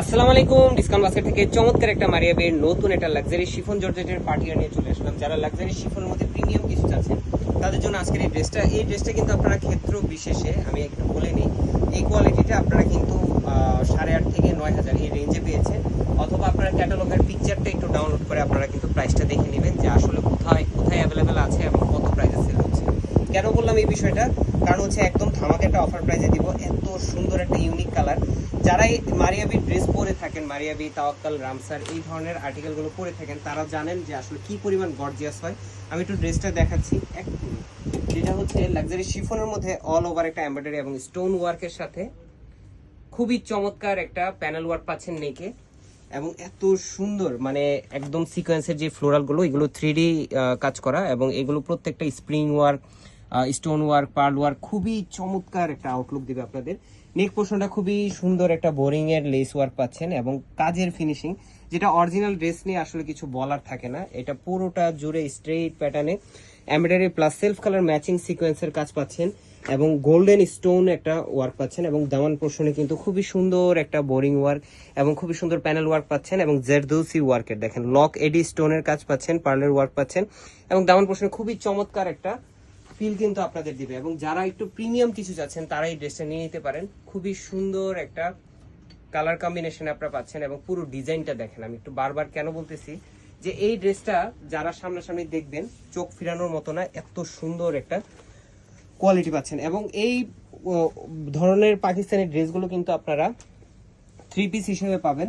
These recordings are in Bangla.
আসসালামু আলাইকুম, ডিসকাউন্ট বাস্কেট থেকে চমৎকার একটা মারিয়া বের নতুন একটা লাক্সারি শিফন জর্জেটের পার্টিয়ার নিয়ে চলে আসলাম। যারা লাক্সারি শিফনের মধ্যে প্রিমিয়াম কিছু চাচ্ছেন তাদের জন্য আজকের এই ড্রেসটা এই ড্রেসটা কিন্তু আপনারা ক্ষেত্র বিশেষে, আমি একটু বলে নিই, এই কোয়ালিটিটা আপনারা কিন্তু সাড়ে আট থেকে নয় হাজার এই রেঞ্জে পেয়েছেন। অথবা আপনারা ক্যাটালগের পিকচারটা একটু ডাউনলোড করে আপনারা কিন্তু প্রাইসটা দেখে নেবেন যে আসলে কোথায় কোথায় অ্যাভেলেবেল আছে এবং কত প্রাইসে সেল হচ্ছে কেন বললাম এই বিষয়টা, কারণ হচ্ছে একদম ধামাকা একটা অফার প্রাইসে দিব। এত সুন্দর একটা ইউনিক কালার যারা এই মারিয়াবি ড্রেস পরে থাকেন, মারিয়াবি, তাওয়াক্কাল, রামসার, এই ধরনের আর্টিকেলগুলো পরে থাকেন, তারা জানেন যে আসলে কি পরিমাণ গর্জিয়াস হয়। আমি একটু ড্রেসটা দেখাচ্ছি এক যেটা হচ্ছে লাক্সারি শিফনের মধ্যে অল ওভার একটা এমব্রয়ডারি এবং স্টোন ওয়ার্কের সাথে খুবই চমৎকার একটা প্যানেল ওয়ার্ক পাচ্ছেন নেকে এবং এত সুন্দর মানে একদম সিকোয়েন্সের যে ফ্লোরালগুলো এগুলো থ্রি কাজ করা এবং এগুলো প্রত্যেকটা spring work stone work pearl work খুবই চমৎকার একটা আউটলুক দিবে আপনাদের। নেক পোর্শনটা খুবই সুন্দর একটা বোরিং এর লেস ওয়ার্ক পাচ্ছেন এবং কাজের ফিনিশিং যেটা অরিজিনাল ড্রেস নিয়ে আসলে কিছু বলার থাকে না। এটা পুরোটা জুড়ে স্ট্রেইট প্যাটার্নে embroidery plus self colour matching সিকোয়েন্সের কাজ পাচ্ছেন এবং গোল্ডেন স্টোন একটা ওয়ার্ক পাচ্ছেন এবং দামান পোর্শনে কিন্তু খুবই সুন্দর একটা বোরিং ওয়ার্ক এবং খুবই সুন্দর প্যানেল ওয়ার্ক পাচ্ছেন এবং জেরদৌসি ওয়ার্কের দেখেন লক এডি স্টোনের কাজ পাচ্ছেন পার্লের ওয়ার্ক পাচ্ছেন এবং দামান পোর্শনে খুবই চমৎকার একটা ফিল কিন্তু আপনাদের দিবে এবং যারা একটু প্রিমিয়াম কিছু চাচ্ছেন তারা এই ড্রেসটা নিয়ে নিতে পারেন। খুবই সুন্দর একটা কালার কম্বিনেশন আপনারা পাচ্ছেন এবং পুরো ডিজাইনটা দেখেন। আমি একটু বারবার কেন বলতেছি যে এই ড্রেসটা যারা সামনাসামনি দেখবেন, চোখ ফিরানোর মতো না, এত সুন্দর একটা কোয়ালিটি পাচ্ছেন। এবং এই ধরনের পাকিস্তানি ড্রেসগুলো কিন্তু আপনারা থ্রি পিস হিসেবে পাবেন,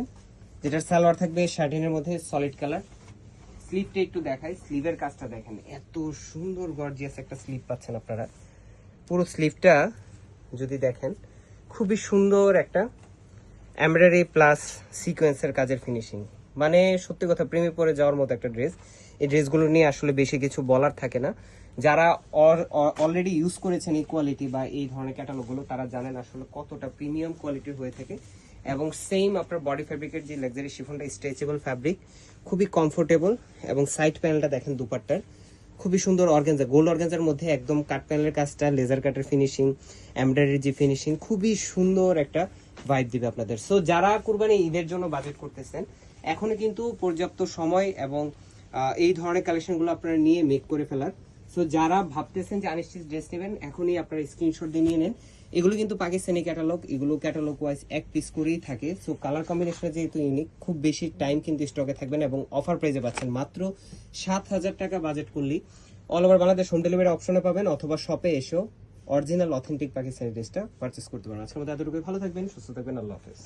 যেটার সালোয়ার থাকবে শার্টিনের মধ্যে সলিড কালার স্লিপটা একটু দেখাই, স্লিভের কাজটা দেখেন, এত সুন্দর গর্জিয়াস একটা স্লিপ পাচ্ছেন আপনারা। পুরো স্লিভটা যদি দেখেন, খুবই সুন্দর একটা এমব্রয়ডারি প্লাস সিকোয়েন্সের কাজের ফিনিশিং মানে সত্যি কথা, প্রেমে পড়ে যাওয়ার মতো একটা ড্রেস এই ড্রেসগুলো নিয়ে আসলে বেশি কিছু বলার থাকে না। যারা অলরেডি ইউজ করেছেন এই কোয়ালিটি বা এই ধরনের ক্যাটালগুলো তারা জানেন আসলে কতটা প্রিমিয়াম কোয়ালিটির হয়ে থাকে। এবং সেম আপনার বডি ফ্যাব্রিকের যে লাক্সারি শিফনটা স্ট্রেচেবল ফ্যাব্রিক খুবই কমফোর্টেবল এবং সাইড প্যানেলটা দেখেন দুপাট্টার। খুবই সুন্দর অর্গানজা গোল্ড অর্গানজার মধ্যে একদম কাট প্যানেলের কাজটা লেজার কাটের ফিনিশিং এমব্রয়ডারি যে ফিনিশিং খুবই সুন্দর একটা ভাইব দিবে আপনাদের। সো যারা কুরবানি ঈদের জন্য বাজেট করতেছেন, এখনও কিন্তু পর্যাপ্ত সময় এবং এই ধরনের কালেকশনগুলো আপনারা নিয়ে মেক করে ফেলার সো যারা ভাবতেছেন যে আনিস্টিচ ড্রেস নেবেন, এখনই আপনারা স্ক্রিনশট দিয়ে নিয়ে নেন। এগুলো কিন্তু পাকিস্তানি ক্যাটালগ এগুলো ক্যাটালগ ওয়াইজ এক পিস করেই থাকে। সো কালার কম্বিনেশন যেহেতু ইউনিক খুব বেশি টাইম কিন্তু স্টকে থাকবেন এবং অফার প্রাইজে পাচ্ছেন মাত্র সাত হাজার টাকা বাজেট করলেই all over Bangladesh home delivery অপশনে পাবেন অথবা শপে এসেও অরিজিনাল অথেন্টিক পাকিস্তানি ড্রেসটা পারচেস করতে পারেন আজকের মধ্যে এতটুকুই। ভালো থাকবেন, সুস্থ থাকবেন। আল্লাহ হাফেজ।